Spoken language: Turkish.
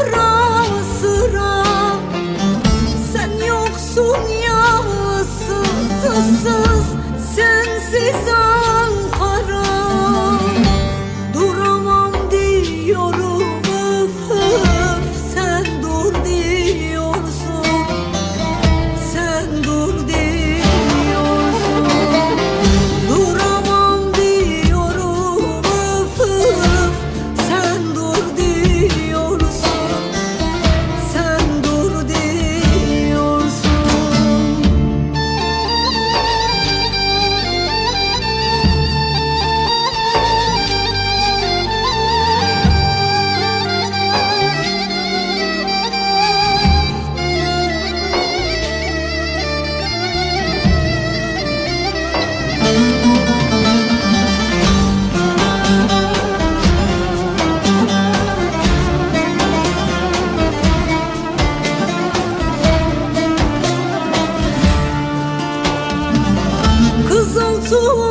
sıra sıra. Sen yoksun ya ıssız sua